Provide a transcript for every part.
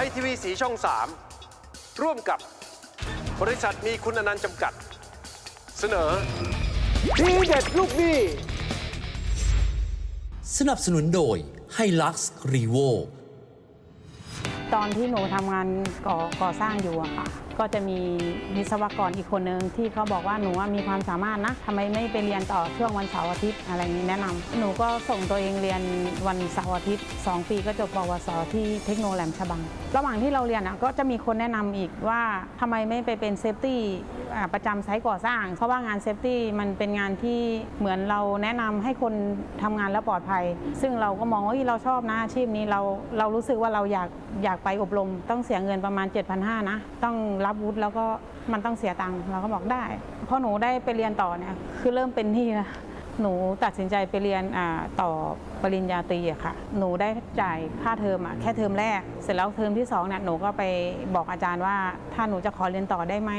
ทยทีวีสีช่อง 3 ร่วมกับบริษัทมีคุณอนันต์จำกัด เสนอ ทีเด็ดลูกหนี้สนับสนุนโดย h i l u x r e v o ตอนที่หนูทำงานก่อก่อสร้างอยู่อะค่ะ ก็จะมีวิศวกรอีกคนนึงที่เขาบอกว่าหนูมีความสามารถนะทำไมไม่ไปเรียนต่อช่วงวันเสาร์อาทิตย์อะไรนี้แนะนำหนูก็ส่งตัวเองเรียนวันเสาร์อาทิตย์ 2 ปีก็จบปวสที่เทคโนแลมฉบัง ระหว่างที่เราเรียนก็จะมีคนแนะนำอีกว่าทำไมไม่ไปเป็นเซฟตี้ประจำไซต์ก่อสร้าง เพราะว่างานเซฟตี้มันเป็นงานที่เหมือนเราแนะนำให้คนทำงานแล้วปลอดภัย ซึ่งเราก็มองว่าเฮ้ยเราชอบนะอาชีพนี้เราเรารู้สึกว่าเราอยากอยากไปอบรม ต้องเสียเงินประมาณ 7,500นะต้องรับวุฒิแล้วก็มันต้องเสียตังค์เราก็บอกได้พอหนูได้ไปเรียนต่อเนี่ยคือเริ่มเป็นหนี้แล้วหนูตัดสินใจไปเรียนต่อปริญญาตรีอะค่ะ หนูได้จ่ายค่าเทอมอะแค่เทอมแรก เสร็จแล้วเทอมที่สองเนี่ยหนูก็ไปบอกอาจารย์ว่า ถ้าหนูจะขอเรียนต่อได้ไหม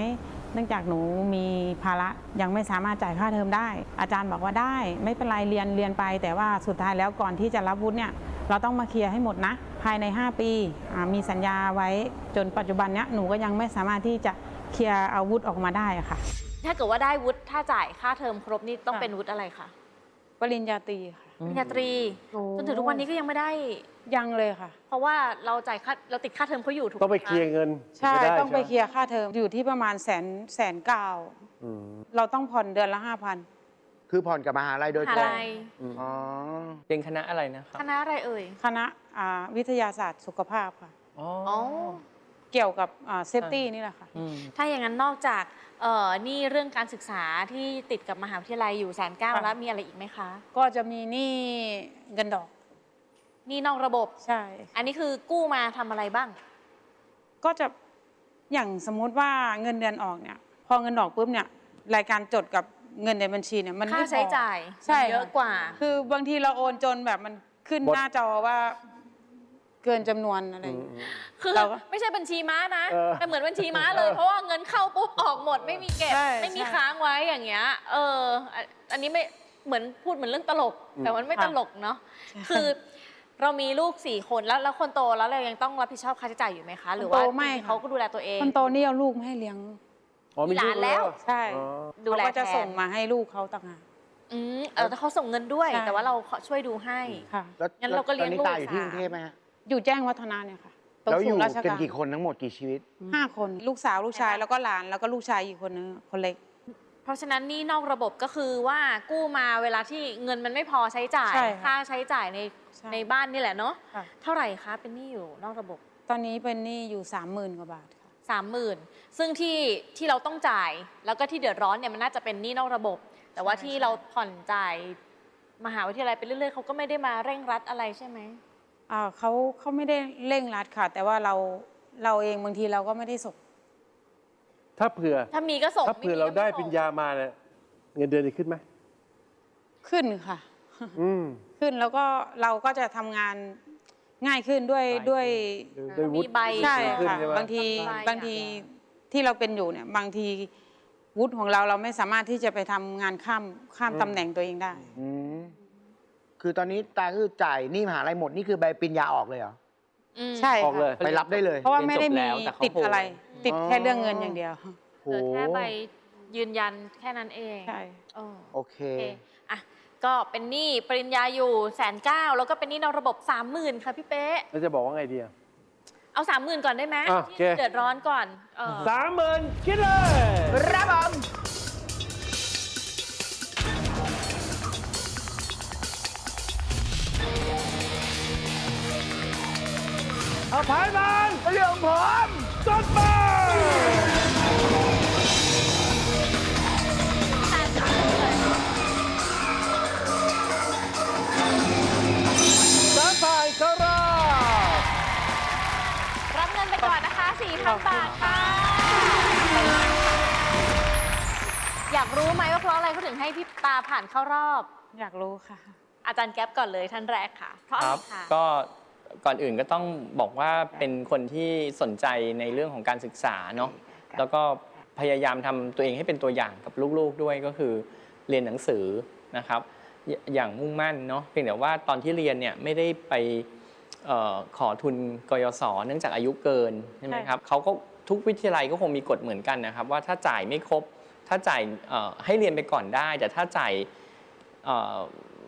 เนื่องจากหนูมีภาระยังไม่สามารถจ่ายค่าเทอมได้ อาจารย์บอกว่าได้ ไม่เป็นไรเรียนเรียนไป แต่ว่าสุดท้ายแล้วก่อนที่จะรับวุฒิเนี่ยเราต้องมาเคลียร์ให้หมดนะ ภายใน 5 ปีอ่ามีสัญญาไว้จนปัจจุบันเนี้ยหนูก็ยังไม่สามารถที่จะเคลียร์อาวุธออกมาได้อะค่ะ ถ้าเกิดว่าได้วุฒิถ้าจ่ายค่าเทอมครบนี่ต้องค่ะเป็นวุฒิอะไรคะปริญญาตรีค่ะปริญญาตรีจนถึงทุกวันนี้ก็ยังไม่ได้ยังเลยค่ะ เพราะว่าเราจ่ายค่าเราติดค่าเทอมเขาอยู่ถูกหมต้องไปะเคลียร์เงิน ใช่ม่ด้ต้องไปใช่หมเคลียร์ค่าเทอมอยู่ที่ประมาณแสนแสนเก้าอืมเราต้องผ่อนเดือนละห้าพัน คือผ่อนกับมหาลัยโดยมหาตรงลัยอ๋อเป็นคณะอะไรนะครับคณะอะไรเอ่ย คณะอ่าวิทยาศาสตร์สุขภาพค่ะ อ๋ออ๋อ เกี่ยวกับเซฟตี้นี่แหละค่ะ อืม ถ้าอย่างนั้นนอกจากเอ่อนี่เรื่องการศึกษาที่ติดกับมหาวิทยาลัยอยู่แสนเก้าค่ะ แล้วมีอะไรอีกไหมคะก็จะมีหนี้เงินดอกนี่นอกระบบ ใช่ อันนี้คือกู้มาทำอะไรบ้าง ก็จะอย่างสมมุติว่าเงินเดือนออกเนี่ย พอเงินออกปุ๊บเนี่ย รายการจดกับ เงินในบัญชีเนี่ยมันค่าไม่พอใช้จ่ายใช่มันเยอะกว่า คือบางทีเราโอนจนแบบมันขึ้นหมดหน้าจอว่า เกินจำนวนอะไรอย่างเงี้ย คือเราก็ไม่ใช่บัญชีม้านะ เออ แต่เหมือนบัญชีม้าเลย เพราะว่าเงินเข้าปุ๊บออกหมดไม่มีเก็บ ใช่ไม่มีใช่ค้างไว้อย่างเงี้ย เอออันอันนี้ไม่เหมือนพูดเหมือนเรื่องตลก แต่มันไม่ค่ะ ตลกเนาะ คือเรามีลูกสี่คนแล้วแล้วคนโตแล้วเรายังต้องรับผิดชอบค่าใช้จ่ายอยู่ไหมคะ หรือว่าคนโตไม่จริงๆค่ะ เขาก็ดูแลตัวเอง คนโตนี่เอาลูกมาให้เลี้ยง อ๋อมีมีหลานแล้ว ใช่อ๋อ ดูแลเขาก็จะแทนส่งมาให้ลูกเขาต่างหาก อืมเออแต่เขาส่งเงินด้วย ใช่ แต่ว่าเราขอช่วยดูให้ ค่ะ แล้วงั้นเราก็เลี้ยงตอนนี้ลูกตาอยู่ที่สามกรุงเทพไหมฮะอยู่แจ้งวัฒนาเนี่ยค่ะตรงแล้วอศูยู่นย์ราชกันการกี่คนทั้งหมดกี่ชีวิต ห้าคน ลูกสาวลูกชายแล้วก็หลานแล้วก็ลูกชายอีกคนนึงคนเล็ก เพราะฉะนั้นหนี่นอกระบบก็คือว่ากู้มาเวลาที่เงินมันไม่พอใช้จ่าย ใช่ค่ะค่าใช้จ่ายในใช่ ในบ้านนี่แหละเนาะค่ะ เท่าไหร่คะเป็นหนี้อยู่นอกระบบ ตอนนี้เป็นหนี้อยู่สามหมื่นกว่าบาท ค่ะสามหมื่นซึ่งที่ที่เราต้องจ่าย แล้วก็ที่เดือดร้อนเนี่ยมันน่าจะเป็นหนี้นอกระบบ แต่ว่าใช่ที่ใช่เราผ่อนจ่ายมหาวิทยาลัยไปเรื่อยๆเขาก็ไม่ได้มาเร่งรัดอะไรใช่ไหมอ่าเขาเขาไม่ได้เร่งรัดค่ะ แต่ว่าเราเราเองบางทีเราก็ไม่ได้ส่งถ้าเผื่อถ้ามีก็ส่งถ้าเผื่อม่มีเราก็ม่ได้ส่งปริญญามาเนี่ยเงินเดือนจะขึ้นไหมขึ้นค่ะ อืม ขึ้นแล้วก็เราก็จะทำงาน ง่ายขึ้นด้วยง่ายขึ้นด้วยด้วยวุมีฒิใบ ใช่ขึ้นค่ะใช่ไหม บางทีใช่บางทีที่เราเป็นอยู่เนี่ยบางทีวุฒิของเราเราไม่สามารถที่จะไปทำงานข้ามข้ามตำแหน่งตัวเองได้ อืมคือตอนนี้ตาคือจ่ายหนี่มหาลัยหมดนี่คือใบปริญญาออกเลยเหรอ อืม ใช่ออกเลยค่ะไปรับได้เลย เพราะว่าไม่ได้มีเรียนจบแล้วแต่เขาติดอะไรโหติดอ๋อแค่เรื่องเงินอย่างเดียวโหเหลือแค่ใบยืนยันแค่นั้นเองใช่ เออโอเค โอเคอะ ก็เป็นหนี้ปริญญาอยู่แสนเก้าแล้วก็เป็นหนี้นอกระบบสามหมื่นค่ะพี่เป๊ะ แล้วจะบอกว่าไงดีอะ เอาสามหมื่นก่อนได้ไหมอะที่โอเคเดือดร้อนก่อนเออสามหมื่นคิดเลยรับผมเอาพายบานเรื่องผมจดมา 5,000 บาทค่ะ อยากรู้ไหมว่าเพราะอะไรเขาถึงให้พี่ตาผ่านเข้ารอบ อยากรู้ค่ะ อาจารย์แก๊ปก่อนเลยท่านแรกค่ะ เพราะอะไรคะก็ก่อนอื่นก็ต้องบอกว่าเป็นคนที่สนใจในเรื่องของการศึกษาเนาะแล้วก็พยายามทำตัวเองให้เป็นตัวอย่างกับลูกๆด้วยก็คือเรียนหนังสือนะครับ อย่างมุ่งมั่นเนาะเพียงแต่ว่าตอนที่เรียนเนี่ยไม่ได้ไป ขอทุนกยศเนื่องจากอายุเกินใช่ไหมครับเขาก็ทุกวิทยาลัยก็คงมีกฎเหมือนกันนะครับ ว่าถ้าจ่ายไม่ครบ ถ้าจ่ายเอ่อให้เรียนไปก่อนได้ แต่ถ้าจ่ายเอ่อ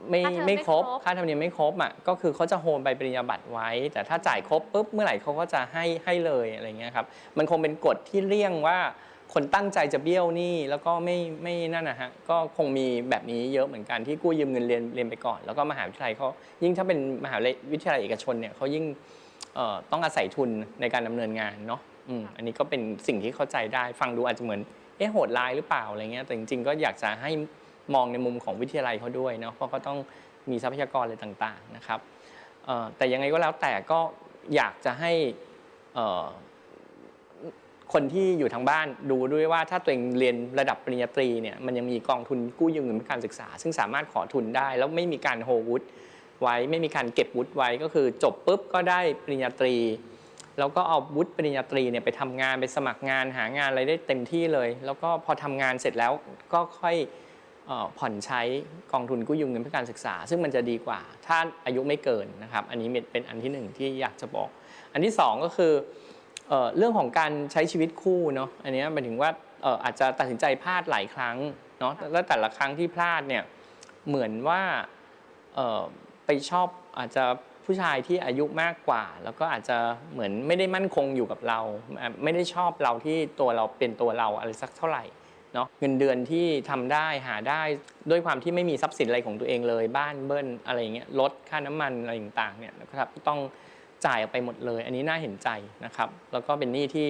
ไม่ค่าเทอมไม่ไม่ครบครบค่าธรรมเนียมไม่ครบอะก็คือเขาจะโฮมใบปริญญาบัตรไว้ แต่ถ้าจ่ายครบปุ๊บเมื่อไหร่เขาก็จะให้ให้เลยอะไรเงี้ยครับมันคงเป็นกฎที่เลี่ยงว่า คนตั้งใจจะเบี้ยวหนี้แล้วก็ไม่ไม่นั่นนะฮะก็คงมีแบบนี้เยอะเหมือนกันที่กู้ยืมเงินเรียนเรียนไปก่อน แล้วก็มหาวิทยาลัยเขายิ่งถ้าเป็นมหาวิทยาลัยเอกชนเนี่ยเขายิ่งเอ่อต้องอาศัยทุนในการดำเนินงานเนาะอืมอันนี้ก็เป็นสิ่งที่เข้าใจได้ฟังดูอาจจะเหมือนเอ๊ะโหดร้ายหรือเปล่าอะไรเงี้ยแต่จริงๆก็อยากจะให้มองในมุมของวิทยาลัยเขาด้วยเนาะเพราะเขาต้องมีทรัพยากรอะไรต่างๆนะครับเอ่อแต่ยังไงก็แล้วแต่ก็อยากจะให้เอ่อ คนที่อยู่ทางบ้านดูด้วยว่าถ้าตัวเองเรียนระดับปริญญาตรีเนี่ยมันยังมีกองทุนกู้ยืมเงินเพื่อการศึกษา ซึ่งสามารถขอทุนได้ แล้วไม่มีการโฮวุฒไว้ไม่มีการเก็บวุฒิไว้ก็คือจบปุ๊บก็ได้ปริญญาตรี แล้วก็เอาวุฒิปริญญาตรีเนี่ยไปทำงานไปสมัครงานหางานอะไรได้เต็มที่เลย แล้วก็พอทำงานเสร็จแล้วก็ค่อยออผ่อนใช้กองทุนกู้ยืมเงินเพื่อการศึกษา ซึ่งมันจะดีกว่า ถ้าอายุไม่เกินนะครับ อันนี้เป็นอันที่หนึ่งที่อยากจะบอก อันที่สองก็คือ เอ่อเรื่องของการใช้ชีวิตคู่เนาะอันเนี้ยหมายถึงว่าเอ่ออาจจะตัดสินใจพลาดหลายครั้งเนาะแล้วแต่ละครั้งที่พลาดเนี่ยเหมือนว่าเอ่อไปชอบอาจจะผู้ชายที่อายุมากกว่า แล้วก็อาจจะเหมือนไม่ได้มั่นคงอยู่กับเราอะไม่ได้ชอบเราที่ตัวเราเป็นตัวเราอะไรสักเท่าไหร่เนาะเงินเดือนที่ทำได้หาได้ด้วยความที่ไม่มีทรัพย์สินอะไรของตัวเองเลยบ้านเบิ้ลอะไรอย่างเงี้ยลดค่าน้ำมันอะไรต่างๆเนี่ยนะครับต้อง จ่ายออกไปหมดเลย อันนี้น่าเห็นใจนะครับ แล้วก็เป็นหนี้ที่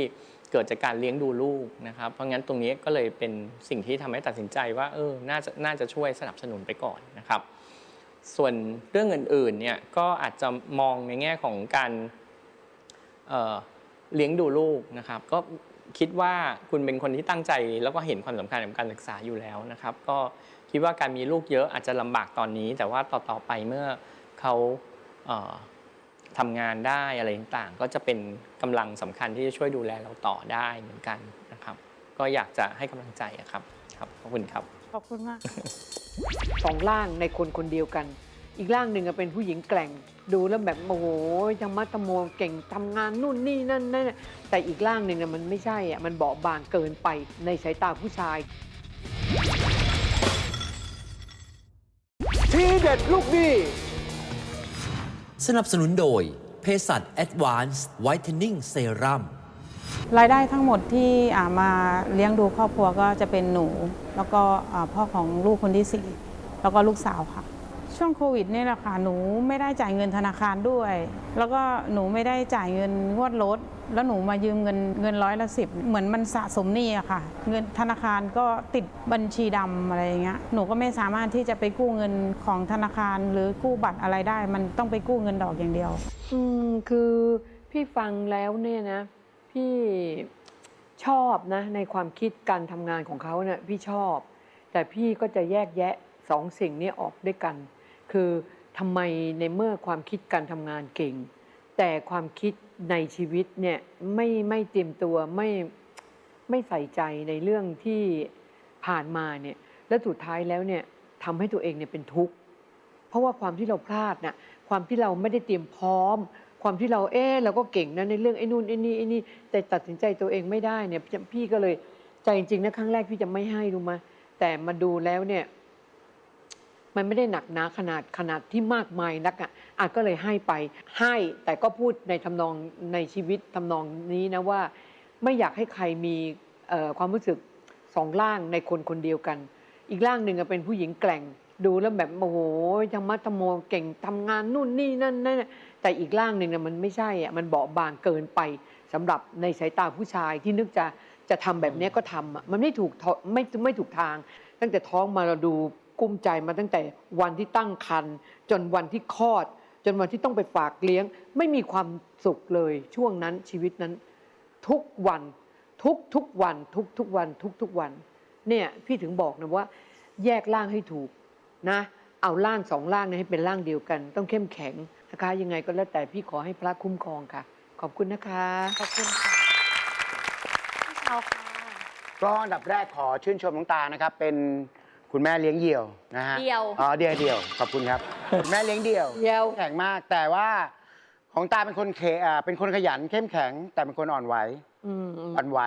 เกิดจากการเลี้ยงดูลูกนะครับ เพราะงั้นตรงนี้ก็เลยเป็นสิ่งที่ทำให้ตัดสินใจว่าเออน่าจะน่าจะช่วยสนับสนุนไปก่อนนะครับ ส่วนเรื่องอื่นๆเนี่ยก็อาจจะมองในแง่ของการเเลี้ยงดูลูกนะครับ ก็คิดว่าคุณเป็นคนที่ตั้งใจแล้วก็เห็นความสำคัญของการศึกษาอยู่แล้วนะครับ ก็คิดว่าการมีลูกเยอะอาจจะลำบากตอนนี้ แต่ว่าต่อๆไปเมื่อเขา ทำงานได้อะไรต่างๆ ก็จะเป็นกำลังสำคัญที่จะช่วยดูแลเราต่อได้เหมือนกันนะครับ ก็อยากจะให้กำลังใจอะครับครับขอบคุณครับขอบคุณมากสองร่างในคนคนเดียวกัน อีกร่างหนึ่งอะเป็นผู้หญิงแกร่งดูแล้วแบบโอ้โหยังมัตโมเก่งทำงานนู่นนี่นั่นนั่นน่ะแต่อีกร่างหนึ่งอะมันไม่ใช่อะมันเบาบางเกินไปในสายตาผู้ชายทีเด็ดลูกหนี้ สนับสนุนโดยเภสัช Advanced Whitening Serum รายได้ทั้งหมดที่อ่ามาเลี้ยงดูครอบครัวก็จะเป็นหนู แล้วก็อ่าพ่อของลูกคนที่สี่แล้วก็ลูกสาวค่ะ ช่วงโควิดนี่แหละค่ะหนูไม่ได้จ่ายเงินธนาคารด้วย แล้วก็หนูไม่ได้จ่ายเงินงวดรถแล้วหนูมายืมเงินเงินร้อยละสิบเหมือนมันสะสมหนี้อะค่ะ เงินธนาคารก็ติดบัญชีดำอะไรอย่างเงี้ยหนูก็ไม่สามารถที่จะไปกู้เงินของธนาคารหรือกู้บัตรอะไรได้ มันต้องไปกู้เงินดอกอย่างเดียว อืมคือพี่ฟังแล้วเนี่ยนะ พี่ชอบนะในความคิดการทำงานของเขาเนี่ยพี่ชอบ แต่พี่ก็จะแยกแยะสองสิ่งนี้ออกด้วยกัน คือทำไมในเมื่อความคิดการทำงานเก่ง แต่ความคิดในชีวิตเนี่ยไม่ไม่เตรียมตัวไม่ไม่ใส่ใจในเรื่องที่ผ่านมาเนี่ยและสุดท้ายแล้วเนี่ยทำให้ตัวเองเนี่ยเป็นทุกข์เพราะว่าความที่เราพลาดน่ะความที่เราไม่ได้เตรียมพร้อม ความที่เราเอ๊เราก็เก่งนะในเรื่องไอ้นู่นไอ้นี่ไอ้นี่แต่ตัดสินใจตัวเองไม่ได้เนี่ยพี่ก็เลยใจจริงๆนะครั้งแรกพี่จะไม่ให้รู้มาแต่มาดูแล้วเนี่ย มันไม่ได้หนักหนาขนาดขนาดที่มากมายนักอะอะก็เลยให้ไปให้แต่ก็พูดในทำนองในชีวิตทำนองนี้นะว่า ไม่อยากให้ใครมีความรู้สึกสองร่างในคนคนเดียวกัน อีกร่างหนึ่งเป็นผู้หญิงแกร่งดูแล้วแบบโอ้โหยังมัตโมเก่งทำงานนู่นนี่นั่นนั่นแต่อีกร่างหนึ่งน่ะมันไม่ใช่อะมันเบาบางเกินไปสำหรับในสายตาผู้ชายที่นึกจะจะทำแบบนี้ก็ทำอะมันไม่ถูกทไม่ไม่ถูกทาง ตั้งแต่ท้องมาเราดู กุ้มใจมาตั้งแต่วันที่ตั้งครรภ์จนวันที่คลอด จนวันที่ต้องไปฝากเลี้ยง ไม่มีความสุขเลยช่วงนั้นชีวิตนั้น ทุกวันทุกทุกวัน ทุกทุกวัน ทุกทุกวัน เนี่ยพี่ถึงบอกนะว่า แยกร่างให้ถูกนะ เอาร่างสองร่างเนยให้เป็นร่างเดียวกัน ต้องเข้มแข็งนะคะ ยังไงก็แล้วแต่พี่ขอให้พระคุ้มครองค่ะ ขอบคุณนะคะขอบคุณค่ะพี่เชาค่ะ ก็อันดับแรกขอชื่นชมน้องตานะครับ เป็น คุณแม่เลี้ยงเดี่ยวนะฮะเดี่ยว อ๋อเดี่ยวเดี่ยวขอบคุณครับ คุณแม่เลี้ยงเดี่ยวเดี่ยว แข็งมากแต่ว่าของตาเป็นคนเคอ่าเป็นคนขยันเข้มแข็ง แต่เป็นคนอ่อนไหว อืมอืม อ่อนไหว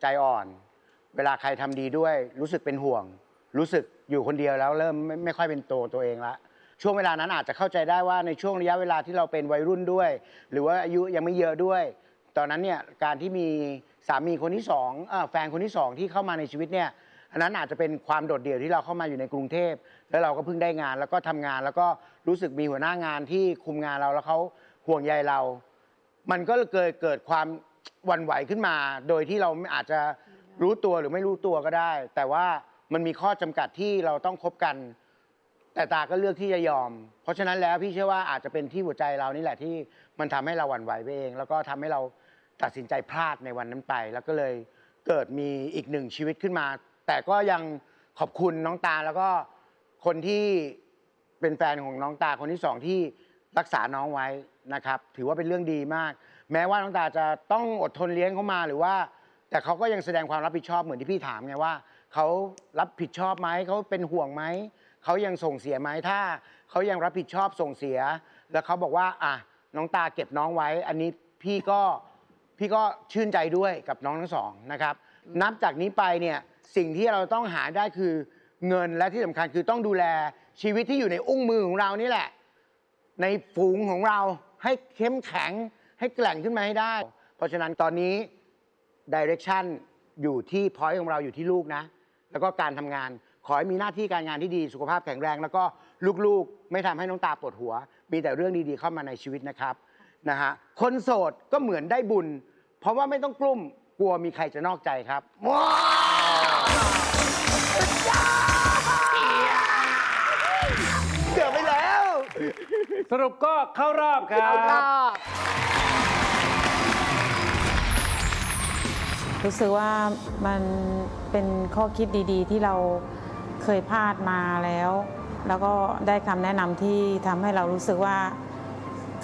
ใจอ่อน เวลาใครทำดีด้วย รู้สึกเป็นห่วง รู้สึกอยู่คนเดียวแล้วเริ่มไม่ไม่ค่อยเป็นตัวตัวเองละช่วงเวลานั้นอาจจะเข้าใจได้ว่าในช่วงระยะเวลาที่เราเป็นวัยรุ่นด้วย หรือว่าอายุยังไม่เยอะด้วย ตอนนั้นเนี่ยการที่มีสามีคนที่สองเออแฟนคนที่สองที่เข้ามาในชีวิตเนี่ย อันนั้นอาจจะเป็นความโดดเดี่ยวที่เราเข้ามาอยู่ในกรุงเทพ แล้วเราก็เพิ่งได้งาน แล้วก็ทำงาน แล้วก็รู้สึกมีหัวหน้างานที่คุมงานเราแล้วเขาห่วงใยเรา มันก็เกิดเกิดความหวั่นไหวขึ้นมา โดยที่เราอาจจะรู้ตัวหรือไม่รู้ตัวก็ได้ แต่ว่ามันมีข้อจำกัดที่เราต้องคบกัน แต่ตาก็เลือกที่จะยอม เพราะฉะนั้นแล้วพี่เชื่อว่าอาจจะเป็นที่หัวใจเรานี่แหละที่มันทำให้เราหวั่นไหวไปเอง แล้วก็ทำให้เราตัดสินใจพลาดในวันนั้นไป แล้วก็เลยเกิดมีอีกหนึ่งชีวิตขึ้นมา แต่ก็ยังขอบคุณน้องตาแล้วก็คนที่เป็นแฟนของน้องตาคนที่สองที่รักษาน้องไว้นะครับ ถือว่าเป็นเรื่องดีมาก แม้ว่าน้องตาจะต้องอดทนเลี้ยงเขามาหรือว่า แต่เขาก็ยังแสดงความรับผิดชอบเหมือนที่พี่ถามไงว่าเขารับผิดชอบไหมเขาเป็นห่วงไหมเขายังส่งเสียไหมถ้าเขายังรับผิดชอบส่งเสีย แล้วเขาบอกว่า อะน้องตาเก็บน้องไว้ อันนี้พี่ก็พี่ก็ชื่นใจด้วยกับน้องทั้งสองนะครับ นับจากนี้ไปเนี่ย สิ่งที่เราต้องหาได้คือเงินและที่สำคัญคือต้องดูแลชีวิตที่อยู่ในอุ้งมือของเรานี่แหละ ในฝูงของเราให้เข้มแข็งให้แกร่งขึ้นมาให้ได้ เพราะฉะนั้นตอนนี้ดิเรกชันอยู่ที่พอยต์ของเราอยู่ที่ลูกนะ แล้วก็การทำงาน ขอให้มีหน้าที่การงานที่ดีสุขภาพแข็งแรง แล้วก็ลูกๆ ไม่ทำให้น้องตาปวดหัว มีแต่เรื่องดีๆเข้ามาในชีวิตนะครับนะฮะคนโสดก็เหมือนได้บุญ เพราะว่าไม่ต้องกลุ้มกลัวมีใครจะนอกใจครับว้า เกือบไปแล้ว สรุปก็เข้ารอบครับรู้สึกว่ามันเป็นข้อคิดดีๆ ที่เราเคยพลาดมาแล้ว แล้วก็ได้คำแนะนำที่ทำให้เรารู้สึกว่า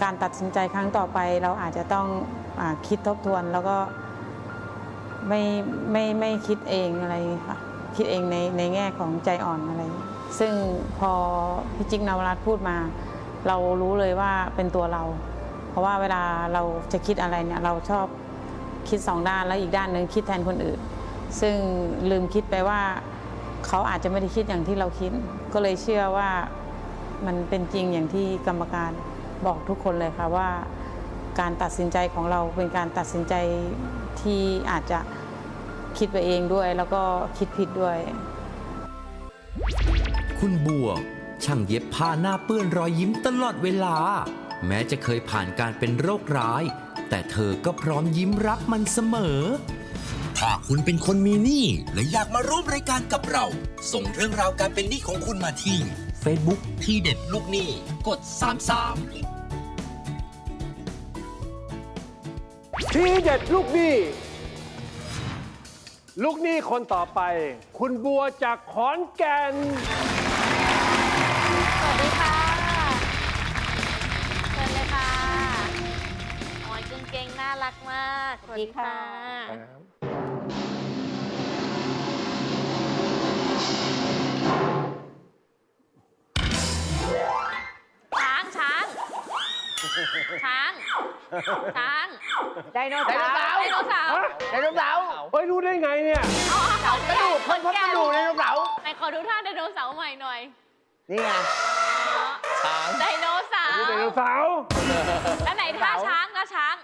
การตัดสินใจครั้งต่อไป เราอาจจะต้องอาคิดทบทวนแล้วก็ไม่ไม่ไม่คิดเองอะไรค่ะ คิดเองในในแง่ของใจอ่อนอะไร ซึ่งพอพี่จิ๊กนวรัตน์พูดมา เรารู้เลยว่าเป็นตัวเรา เพราะว่าเวลาเราจะคิดอะไรเนี่ยเราชอบคิดสองด้านแล้วอีกด้านหนึ่งคิดแทนคนอื่น ซึ่งลืมคิดไปว่าเขาอาจจะไม่ได้คิดอย่างที่เราคิด ก็เลยเชื่อว่ามันเป็นจริงอย่างที่กรรมการบอกทุกคนเลยค่ะว่า การตัดสินใจของเราเป็นการตัดสินใจที่อาจจะ คิดไปเองด้วย แล้วก็คิดผิดด้วย คุณบัวช่างเย็บผ้าหน้าเปื้อนรอยยิ้มตลอดเวลา แม้จะเคยผ่านการเป็นโรคร้าย แต่เธอก็พร้อมยิ้มรับมันเสมอ ถ้าคุณเป็นคนมีหนี้และอยากมาร่วมรายการกับเรา ส่งเรื่องราวการเป็นหนี้ของคุณมาที่ Facebook ที่เด็ดลูกหนี้กด 33 ทีเด็ดลูกหนี้ ลูกหนี้คนต่อไป คุณบัวจากขอนแก่น สวัสดีค่ะเชิญเลยค่ะโอ้ยกางเกงน่ารักมาก สวัสดีค่ะช้ ช้าง ช้างไดโนไดเสาโนร์เสาร์ไดโนเสาร์ไดโนเสาร์เฮ้ยรู้ได้ไงเนี่ยเอาเอาเอากระดูกเพิ่มกระดูกไดโนเสาร์ไหนขอดูท่าไดโนเสาร์ใหม่หน่อย นี่ไงช้างไดโนเสาร์นี่ไดโนเสาร์แล้วไหนท่าช้างนะช้าง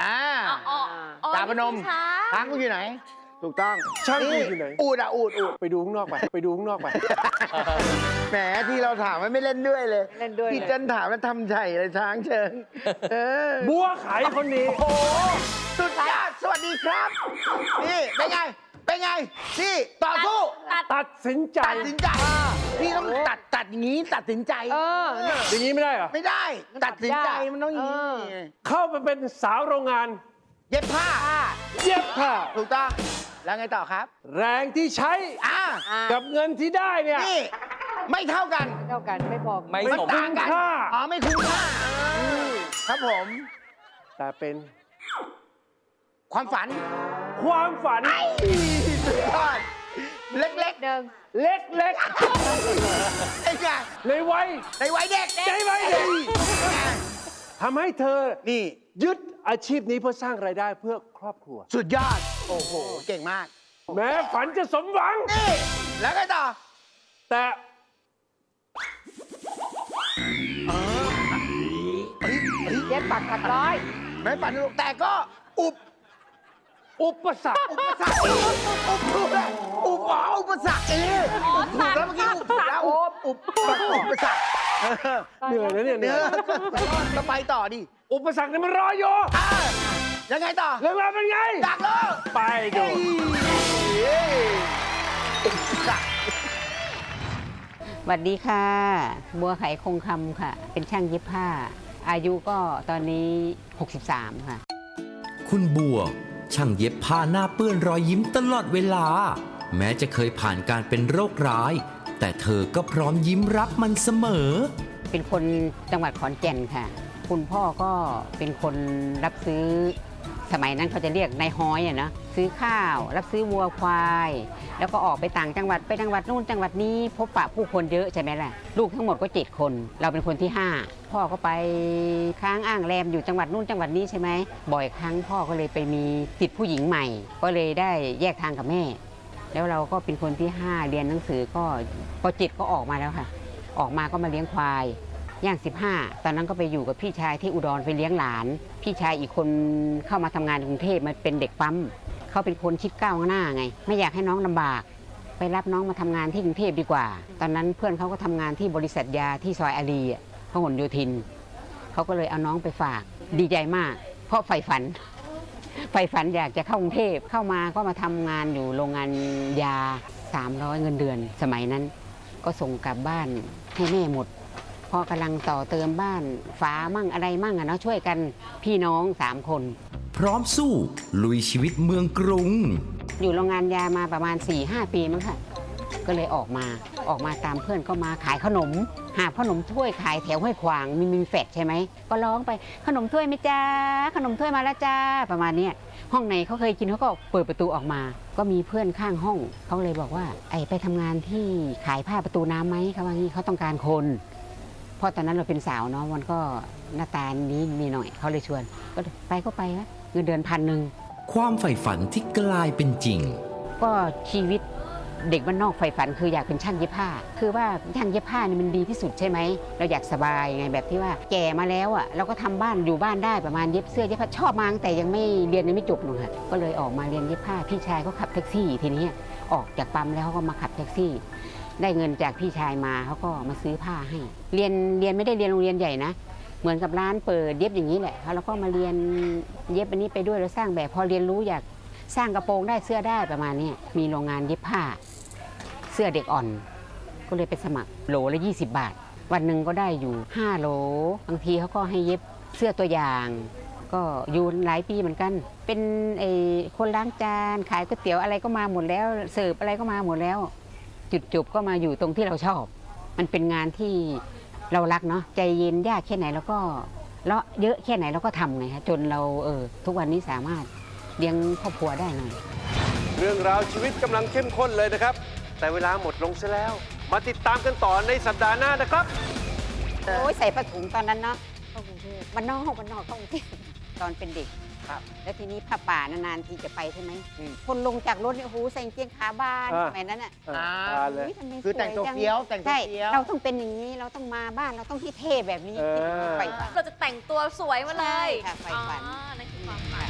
อ่าอ๋ออ๋ออ๋อตาพนมคือช้างช้างกูอยู่ไหน ถูกต้อง ช้างกูอยู่ไหน อูดอะอูดอูดไปดูข้างนอกไป ไปดูข้างนอกไป แหมที่เราถามมันไม่เล่นด้วยเลยเล่นด้วยที่เลยเจันถามแล้วทำใจเลยช้างเชิงเออบัวไขคนนี้ โอ้โหสุดยอดสวัสดีครับ นี่ เป็นไง เป็นไง นี่ ต่อสู้ตัด ตัดสินใจ ตัดสินใจพี่ต้องตัดตัดอย่างนี้ตัดสินใจเออ อย่างนี้ไม่ได้เหรอ ไม่ได้ ตัดสินใจมันต้องอย่างนี้เออ เข้าไปเป็นสาวโรงงาน เย็บผ้า เย็บผ้า ถูกต้อง แล้วไงต่อครับ แรงที่ใช้ อ่า อะ กับเงินที่ได้เนี่ย นี่ ไม่เท่ากันเท่ากันไม่พอไม่มันสม ต่างกันค่า อ๋อไม่คุ้มค่าเออครับผม แต่เป็นความฝันความฝันไอ้สุดยอดเล็กเดิมเล็กๆไอ้ไงๆ ในวัย ในวัยเด็กในวัยเด็กทำให้เธอนี่ยึดอาชีพนี้เพื่อสร้างรายได้เพื่อครอบครัว สุดยอด โอ้โห เก่งมาก แม้ฝันจะสมหวัง นี่ แล้วไงต่อ แต่ เย็บปักถักร้อย ไม่ฝันลูกแต่ก็อุบ อุปสรรค อุปสรรคอุบถูกแล้วอุบอ๋ออุปสรรคอีกอ๋อถูกแล้วเมื่อกี้อุบถูกแล้วอุบอุบอุปสรรคเออเหนื่อยนะเนี่ยเหเนื้นื่ออยก็ไปต่อดิอุปสรรคเนี่ยมันรออยู่อะยังไงต่อเรื่องราวเป็นไงอยากรู้ไปดู เสวัสดีค่ะ บัวไขคงคำค่ะ เป็นช่างเย็บผ้า อายุก็ตอนนี้ 63 ค่ะ คุณบัว ช่างเย็บผ้าหน้าเปื้อนรอยยิ้มตลอดเวลา แม้จะเคยผ่านการเป็นโรคร้าย แต่เธอก็พร้อมยิ้มรับมันเสมอ เป็นคนจังหวัดขอนแก่นค่ะ คุณพ่อก็เป็นคนรับซื้อ สมัยนั้นเขาจะเรียกนายฮ้อยอะเนะซื้อข้าว รับซื้อวัวควาย แล้วก็ออกไปต่างจังหวัดไปจังหวัดนู่นจังหวัดนี้พบปะผู้คนเยอะใช่ไหมล่ะลูกทั้งหมดก็เจ็ดคน เราเป็นคนที่ห้าพ่อก็ไปค้างอ้างแรมอยู่จังหวัดนู่นจังหวัดนี้ใช่ไหมบ่อยครั้งพ่อก็เลยไปมีติดผู้หญิงใหม่ ก็เลยได้แยกทางกับแม่ แล้วเราก็เป็นคนที่ห้าเรียนหนังสือก็พอจิตก็ออกมาแล้วค่ะ ออกมาก็มาเลี้ยงควาย ย่าง 15 ตอนนั้นก็ไปอยู่กับพี่ชายที่อุดรไปเลี้ยงหลาน พี่ชายอีกคนเข้ามาทำงานกรุงเทพมาเป็นเด็กปั๊มเขาเป็นคนคิดก้าวหน้าไง ไม่อยากให้น้องลำบาก ไปรับน้องมาทำงานที่กรุงเทพดีกว่า ตอนนั้นเพื่อนเขาก็ทำงานที่บริษัทยาที่ซอยอารีอะพหลโยธินเขาก็เลยเอาน้องไปฝากดีใจมาก เพราะใฝ่ฝันใฝ่ฝันอยากจะเข้ากรุงเทพเข้ามาก็มาทำงานอยู่โรงงานยา 300 เงินเดือน สมัยนั้น ก็ส่งกลับบ้านให้แม่หมด อกำลังต่อเติมบ้านฝามั่งอะไรมั่งอะเนาะช่วยกันพี่น้องสามคน พร้อมสู้ลุยชีวิตเมืองกรุง อยู่โรงงานยามาประมาณ 4-5หปีมั้งค่ะก็เลยออกมาออกมาตามเพื่อนก็มาขายขนม หาขนมถ้วยขายแถวห้วยขวางมีมีแฟดใช่ไหมก็ร้องไปขนมถ้วยไหมจ้าขนมถ้วยมาแล้วจ้าประมาณเนี้ยห้องไหนเขาเคยกินเขาก็เปิดประตูออกมา ก็มีเพื่อนข้างห้องเขาเลยบอกว่า ไอ้ไปทำงานที่ขายผ้าประตูน้ำไหมเขาว่างี้เขาต้องการคน เพราะตอนนั้นเราเป็นสาวเนาะมันก็หน้าตานี้มีหน่อยเขาเลยชวน ก็ไปก็ไปวะเงินเดือนพันหนึ่งความใฝ่ฝันที่กลายเป็นจริง ก็ชีวิตเด็กบ้านนอกใฝ่ฝันคืออยากเป็นช่างเย็บผ้า คือว่าช่างเย็บผ้านี่มันดีที่สุดใช่ไหม เราอยากสบายไงแบบที่ว่าแก่มาแล้วอะเราก็ทำบ้านอยู่บ้านได้ประมาณเย็บเสื้อเย็บผ้าชอบมาตั้งแต่ยังไม่เรียนยังไม่จบหนูค่ะก็เลยออกมาเรียนเย็บผ้าพี่ชายก็ขับแท็กซี่ทีนี้ออกจากปั๊มแล้วเขาก็มาขับแท็กซี่ ได้เงินจากพี่ชายมาเขาก็มาซื้อผ้าให้ เรียนเรียนไม่ได้เรียนโรงเรียนใหญ่นะ เหมือนกับร้านเปิดเย็บอย่างนี้แหละแล้วก็มาเรียนเย็บอันนี้ไปด้วยแล้วสร้างแบบพอเรียนรู้อยากสร้างกระโปรงได้เสื้อได้ประมาณนี้มีโรงงานเย็บผ้า เสื้อเด็กอ่อน ก็เลยไปสมัครโหลละ20 บาท วันหนึ่งก็ได้อยู่ 5 โหลบางทีเขาก็ให้เย็บเสื้อตัวอย่าง ก็อยู่หลายปีเหมือนกัน เป็นไอ้คนล้างจานขายก๋วยเตี๋ยวอะไรก็มาหมดแล้วเสิร์ฟอะไรก็มาหมดแล้ว จุดจบก็มาอยู่ตรงที่เราชอบ มันเป็นงานที่เรารักเนาะใจเย็นยากแค่ไหนแล้วก็เลาะเยอะแค่ไหนเราก็ทำไงคะจนเราเออทุกวันนี้สามารถเลี้ยงครอบครัวได้หน่อยเรื่องราวชีวิตกำลังเข้มข้นเลยนะครับ แต่เวลาหมดลงซะแล้ว มาติดตามกันต่อในสัปดาห์หน้านะครับโอ้ยใส่ผ้าถุงตอนนั้นเนาะเข้ากรุงเทพบ้านนอกบ้านนอกเข้ากรุงเทพตอนเป็นเด็ก ครับแล้วทีนี้ผ้าป่านานๆทีจะไปใช่ไหม อืมคนลงจากรถเนี่ยโอ้โหใส่กางเกงขาบานอ่า สมัยนั้นอะอ่าตายเลย อุ๊ยทำไมคือแต่งตัวสจัเฟี้ยวแต่งตัวใช่เฟี้ยว เราต้องเป็นอย่างนี้เราต้องมาบ้านเราต้องที่เท่แบบนี้เออ ไปฝัน เราจะแต่งตัวสวยมาเลยใช่ค่ะไฟฝัน อ๋อนั่นคือความฝัน